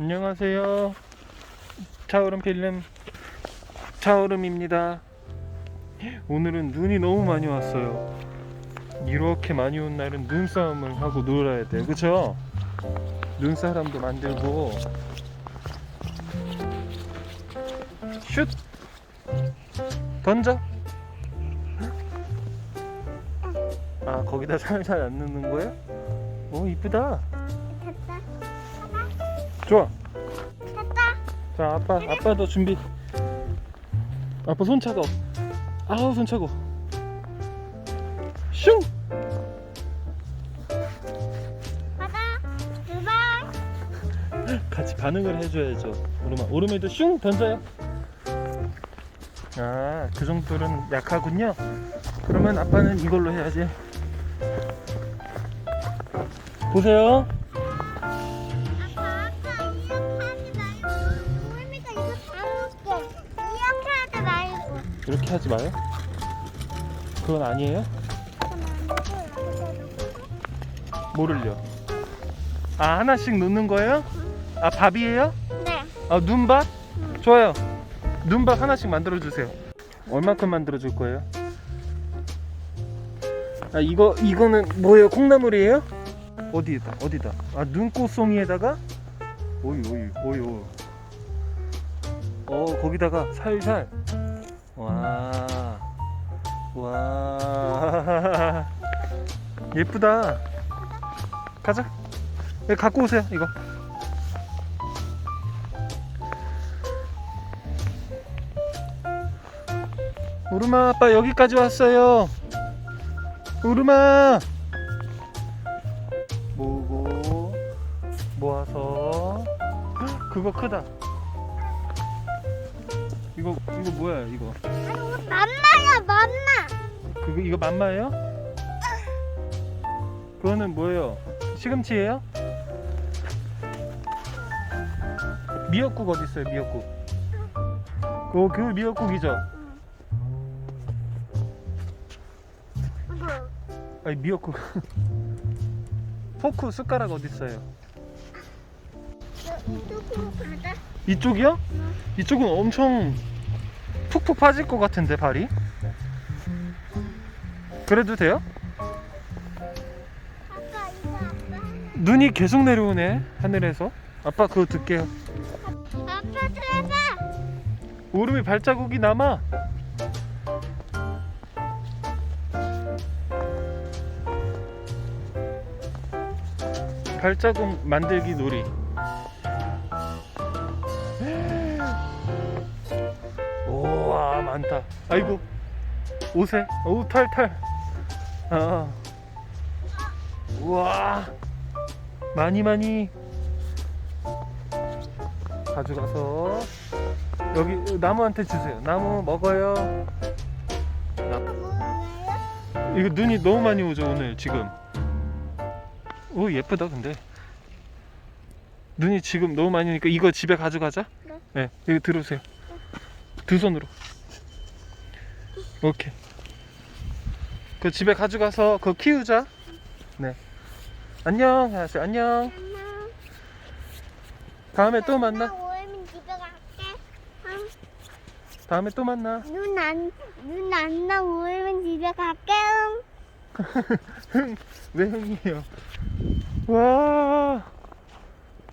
안녕하세요. 차오름 필름 차오름입니다. 오늘은 눈이 너무 많이 왔어요. 이렇게 많이 온 날은 눈싸움을 하고 놀아야 돼요. 그쵸? 눈사람도 만들고 슛! 던져! 아 거기다 살살 안 넣는 거야? 오 이쁘다. 좋아. 됐다. 자 아빠 아빠도 준비. 아빠 손 차고. 아우 손 차고. 슝! 가자. 두발. 같이 반응을 해줘야죠. 오르마 오르메도 슝! 던져요. 아 그 정도는 약하군요. 그러면 아빠는 이걸로 해야지. 보세요 이렇게 하지 마요? 그건 아니에요? 뭐를요. 아 하나씩 놓는 거예요? 아 밥이에요? 네. 아 눈밥? 좋아요. 눈밥 하나씩 만들어 주세요. 얼마큼 만들어 줄 거예요? 아 이거 이거는 뭐예요? 콩나물이에요? 어디다 어디다? 아 눈꽃송이에다가? 오이 오이 오이 오이. 어 거기다가 살살 와 와. 예쁘다. 가자. 여기 갖고 오세요, 이거. 우르마 아빠 여기까지 왔어요. 우르마. 모으고 모아서 헉, 그거 크다. 이거 이거 뭐야 이거? 아니 이거 맘마야 맘마. 그거 이거 맘마예요? 그거는 뭐예요? 시금치예요? 미역국 어디 있어요? 미역국. 그거 그 미역국이죠? 이거. 아니 미역국. 포크 숟가락 어디 있어요? 이쪽으로 가자. 이쪽이요? 이쪽은 엄청 푹푹 빠질 것 같은데 발이? 그래도 돼요? 이거 아빠. 눈이 계속 내려오네 하늘에서. 아빠 그거 듣게요. 아빠 들어봐. 오름이 발자국이 남아. 발자국 만들기 놀이. 많다. 아이고 옷에 오 탈탈. 아. 우와 많이 많이 가져가서 여기 나무한테 주세요. 나무 먹어요. 이거 눈이 너무 많이 오죠 오늘 지금. 오 예쁘다 근데. 눈이 지금 너무 많이 오니까 이거 집에 가져가자. 네. 네 이거 들어오세요. 두 손으로. 오케이. 그 집에 가져가서 그거 키우자. 네. 안녕 하세요. 안녕. 안녕. 다음에 또 만나. 집에 갈게. 다음에 또 만나. 눈 안 눈안 나오면 집에 갈게. 응. 흥, 왜 흥이에요? 와,